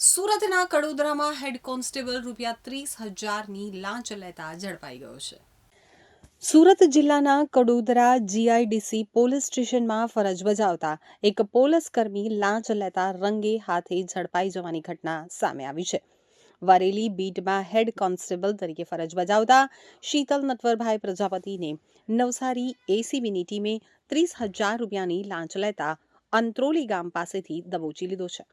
સુરતના કડોદરામાં head constable રૂપિયા ત્રીસ હજારની લાંચ લેતા ઝડપાઈ ગયો છે. સુરત જિલ્લાના કડોદરા જીઆઈડીસી પોલીસ સ્ટેશનમાં ફરજ બજાવતા એક પોલીસ કર્મી લાંચ લેતા રંગે હાથે ઝડપાઈ જવાની ઘટના સામે આવી છે. વરેલી બીટમાં હેડ કોન્સ્ટેબલ તરીકે ફરજ બજાવતા શીતલ નટવરભાઈ પ્રજાપતિને નવસારી એસીબીની ટીમે ત્રીસ હજાર રૂપિયાની લાંચ લેતા અંત્રોલી ગામ પાસેથી દબોચી લીધો છે.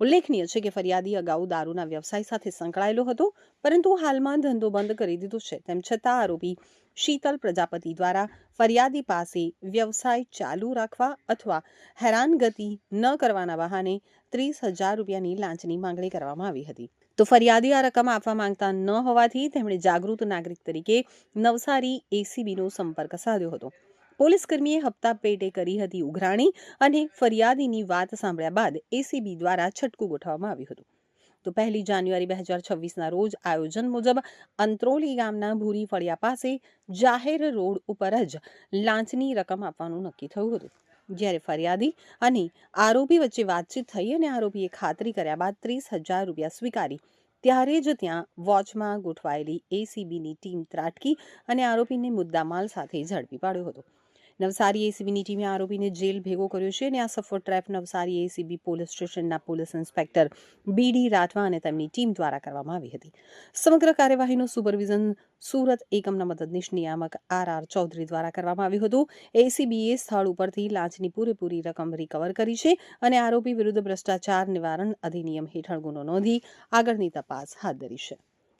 ઉલ્લેખનીય છે કે ફરિયાદી અગાઉ દારૂના વ્યવસાય સાથે સંકળાયેલો હતો, પરંતુ હાલમાં ધંધો બંધ કરી દીધો છે. તેમ છતાં આરોપી શીતલ પ્રજાપતિ દ્વારા ફરિયાદી પાસે વ્યવસાય ચાલુ રાખવા અથવા હેરાનગતિ ન કરવાના બહાને ત્રીસ હજાર રૂપિયાની લાંચની માંગણી કરવામાં આવી હતી. તો ફરિયાદી આ રકમ આપવા માંગતા ન હોવાથી તેમણે જાગૃત નાગરિક તરીકે નવસારી એસીબીનો સંપર્ક સાધ્યો હતો. પોલીસ કર્મીએ હપ્તા પેટે કરી હતી ઉઘરાણી અને ફરિયાદીની વાત સાંભળ્યા બાદ એસીબી દ્વારા છટકું ગોઠવવામાં આવ્યું હતું. તો પહેલી જાન્યુઆરી બે હજાર છવ્વીસના રોજ આયોજન મુજબ અંત્રોલી ગામના ભૂરી ફળિયા પાસે જાહેર રોડ ઉપર જ લાંચની રકમ આપવાનું નક્કી થયું હતું. જ્યારે ફરિયાદી અને આરોપી વચ્ચે વાતચીત થઈ અને આરોપીએ ખાતરી કર્યા બાદ ત્રીસ હજાર રૂપિયા સ્વીકારી, ત્યારે જ ત્યાં વોચમાં ગોઠવાયેલી એસીબીની ટીમ ત્રાટકી અને આરોપીને મુદ્દામાલ સાથે ઝડપી પાડ્યો હતો. નવસારી એસીબીની ટીમે આરોપીને જેલ ભેગો કર્યો છે અને આ સફળ ટ્રેપ નવસારી એસીબી પોલીસ સ્ટેશનના પોલીસ ઇન્સ્પેક્ટર બીડી રાઠવા અને તેમની ટીમ દ્વારા કરવામાં આવી હતી. સમગ્ર કાર્યવાહીનું સુપરવિઝન સુરત એકમના મદદનીશ નિયામક આર આર ચૌધરી દ્વારા કરવામાં આવ્યું હતું. એસીબીએ સ્થળ ઉપરથી લાંચની પૂરેપૂરી રકમ રિકવર કરી છે અને આરોપી વિરુદ્ધ ભ્રષ્ટાચાર નિવારણ અધિનિયમ હેઠળ ગુનો નોંધી આગળની તપાસ હાથ ધરી છે.